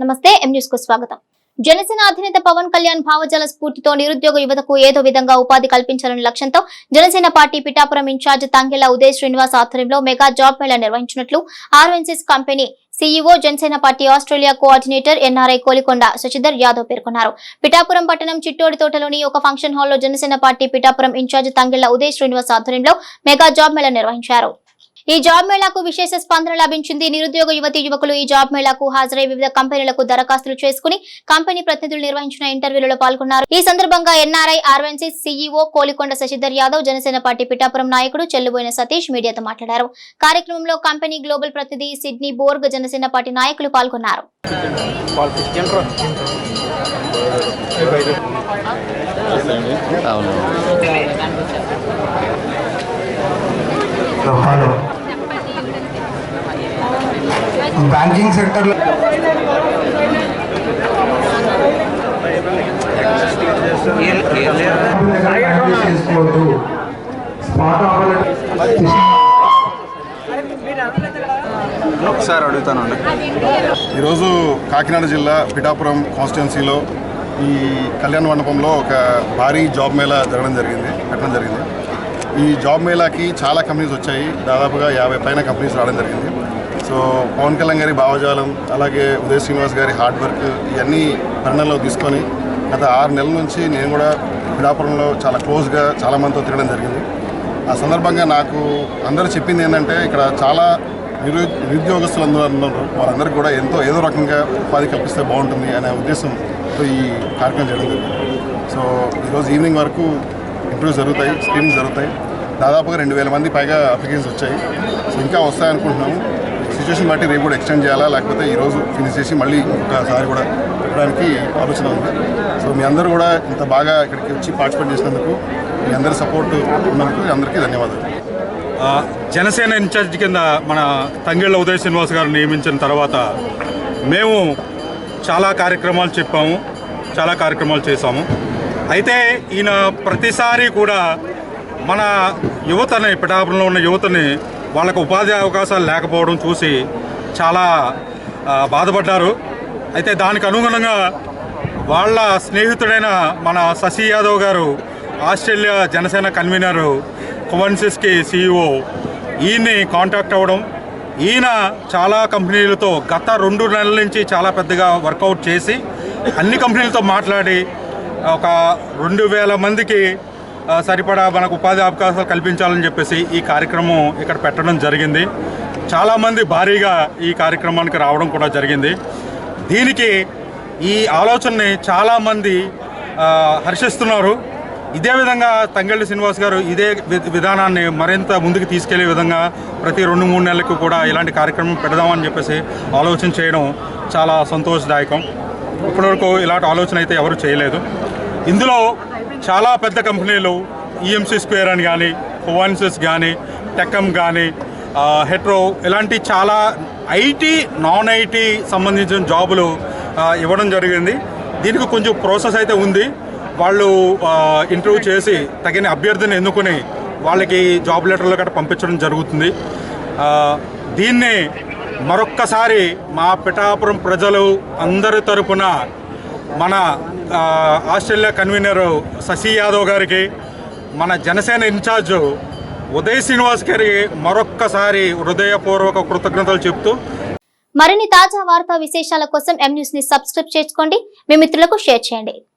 నమస్తే ఎం న్యూస్కు స్వాగతం. జనసేన అధినేత పవన్ కళ్యాణ్ భావజాల స్ఫూర్తితో నిరుద్యోగ యువతకు ఏదో విధంగా ఉపాధి కల్పించాలనే లక్ష్యంతో Janasena party Pithapuram in charge Thangella Uday Srinivas ఆధ్వర్యంలో మెగా జాబ్ మేళా నిర్వహించినట్లు ఆర్ఎన్సిస్ company CEO Janasena party Australia coordinator NRI Kolikonda Sasidhar Yadav పేర్కొన్నారు. పిఠాపురం పట్టణం చిట్టోడి తోటలోని ఒక ఫంక్షన్ హాల్లో Janasena party Pithapuram in charge Thangella Uday Srinivas ఆధ్వర్యంలో మెగా జాబ్ మేళా నిర్వహించారు. ఈ జాబ్ మేళాకు విశేష స్పందన లభించింది. నిరుద్యోగ యువతి యువకులు ఈ జాబ్ మేళాకు హాజరై వివిధ కంపెనీలకు దరఖాస్తులు చేసుకుని కంపెనీ ప్రతినిధులు నిర్వహించిన ఇంటర్వ్యూలలో పాల్గొన్నారు. ఈ సందర్భంగా ఎన్ఆర్ఐ ఆర్వెన్సీ సీఈఓ కోలికొండ శశిధర్ యాదవ్ జనసేన పార్టీ పిఠాపురం నాయకుడు చెల్లుబోయిన సతీష్ మీడియాతో మాట్లాడారు. కార్యక్రమంలో కంపెనీ గ్లోబల్ ప్రతినిధి సిడ్నీ బోర్గ్ జనసేన పార్టీ నాయకులు పాల్గొన్నారు. అవును. హలో. బ్యాంకింగ్ సెక్టర్లో చేసుకోవద్దు. స్మార్ట్ ఒకసారి అడుగుతానండి. ఈరోజు కాకినాడ జిల్లా పిఠాపురం కాన్స్టిట్యున్సీలో ఈ కళ్యాణ మండపంలో ఒక భారీ జాబ్ మేళా జరగడం జరిగింది పెట్టడం జరిగింది. ఈ జాబ్ మేళాకి చాలా కంపెనీస్ వచ్చాయి. దాదాపుగా యాభై పైన కంపెనీస్ రావడం జరిగింది. సో పవన్ కళ్యాణ్ గారి భావజాలం అలాగే ఉదయ్ శ్రీనివాస్ గారి హార్డ్ వర్క్ ఇవన్నీ పరిణామంలో తీసుకొని గత ఆరు నెలల నుంచి నేను కూడా పిడాపురంలో చాలా క్లోజ్గా చాలా మందితో తిరగడం జరిగింది. ఆ సందర్భంగా నాకు అందరూ చెప్పింది ఏంటంటే ఇక్కడ చాలా నిరు నిరుద్యోగస్తులు అందరూ ఉన్నారు. వారందరికీ కూడా ఎంతో ఏదో రకంగా ఉపాధి కల్పిస్తే బాగుంటుంది అనే ఉద్దేశంతో ఈ కార్యక్రమం చేయడం జరిగింది. సో ఈరోజు ఈవినింగ్ వరకు ఇంటర్వ్యూస్ జరుగుతాయి స్క్రీనింగ్ జరుగుతాయి. దాదాపుగా రెండు వేల మంది పైగా అప్లికేషన్స్ వచ్చాయి. సో ఇంకా వస్తాయనుకుంటున్నాము. సిచ్యువేషన్ బట్టి రేపు కూడా ఎక్స్టెండ్ చేయాలా? లేకపోతే ఈరోజు ఫినిష్ చేసి మళ్ళీ ఒకసారి కూడా పెట్టడానికి ఆలోచన ఉంది. సో మీ అందరూ కూడా ఇంత బాగా ఇక్కడికి వచ్చి పార్టిసిపేట్ చేసినందుకు మీ అందరి సపోర్ట్ ఉన్నందుకు అందరికీ ధన్యవాదాలు. జనసేన ఇన్ఛార్జ్ కింద మన తంగేళ్ళ ఉదయ్ శ్రీనివాస్ గారు నియమించిన తర్వాత మేము చాలా కార్యక్రమాలు చెప్పాము చాలా కార్యక్రమాలు చేశాము. అయితే ఈయన ప్రతిసారి కూడా మన యువతని పిఠాపురంలో ఉన్న యువతని వాళ్ళకు ఉపాధి అవకాశాలు లేకపోవడం చూసి చాలా బాధపడ్డారు. అయితే దానికి అనుగుణంగా వాళ్ళ స్నేహితుడైన మన శశి యాదవ్ గారు ఆస్ట్రేలియా జనసేన కన్వీనరు కువన్సిస్కి సీఈఓ ఈయన్ని కాంటాక్ట్ అవ్వడం ఈయన చాలా కంపెనీలతో గత రెండు నెలల నుంచి చాలా పెద్దగా వర్కౌట్ చేసి అన్ని కంపెనీలతో మాట్లాడి ఒక రెండు వేల మందికి సరిపడా మనకు ఉపాధి అవకాశాలు కల్పించాలని చెప్పేసి ఈ కార్యక్రమం ఇక్కడ పెట్టడం జరిగింది. చాలామంది భారీగా ఈ కార్యక్రమానికి రావడం కూడా జరిగింది. దీనికి ఈ ఆలోచనని చాలామంది హర్షిస్తున్నారు. ఇదే విధంగా తంగళ్ళి శ్రీనివాస్ గారు ఇదే వి- విధానాన్ని మరింత ముందుకు తీసుకెళ్ళే విధంగా ప్రతి రెండు మూడు నెలలకు కూడా ఇలాంటి కార్యక్రమం పెడదామని చెప్పేసి ఆలోచన చేయడం చాలా సంతోషదాయకం. ఇప్పటివరకు ఇలాంటి ఆలోచన అయితే ఎవరు చేయలేదు. ఇందులో చాలా పెద్ద కంపెనీలు ఈఎంసీ స్క్వేర్ అని కానీ హోవాన్సిస్ కానీ టెక్కమ్ కానీ హెట్రో ఇలాంటి చాలా ఐటీ నాన్ ఐటీ సంబంధించిన జాబులు ఇవ్వడం జరిగింది. దీనికి కొంచెం ప్రాసెస్ అయితే ఉంది. వాళ్ళు ఇంటర్వ్యూ చేసి తగిన అభ్యర్థిని ఎన్నుకొని వాళ్ళకి జాబ్ లెటర్లు గట్రా పంపించడం జరుగుతుంది. దీన్ని మరొక్కసారి మా పిఠాపురం ప్రజలు అందరి తరపున మన ఆస్ట్రేలియా కన్వీనర్ శశి యాదవ్ గారికి మన జనసేన ఇన్ఛార్జ్ ఉదయ్ శ్రీనివాస్ గారికి మరొక్కసారి హృదయపూర్వక కృతజ్ఞతలు చెప్తూ మరిన్ని తాజా వార్తా విశేషాల కోసం ఎం న్యూస్ని సబ్స్క్రైబ్ చేసుకోండి మీ మిత్రులకు షేర్ చేయండి.